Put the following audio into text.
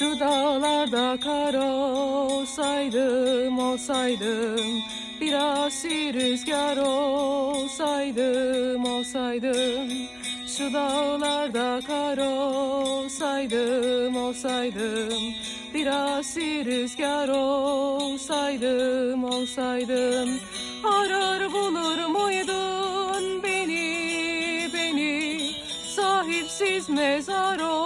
dağlarda kar olsaydım olsaydım Biraz rüzgar olsaydım olsaydım. Şu dağlarda kar olsaydım olsaydım Biraz rüzgar olsaydım olsaydım. Arar bulur muydun beni beni? Sahipsiz mezar olsaydım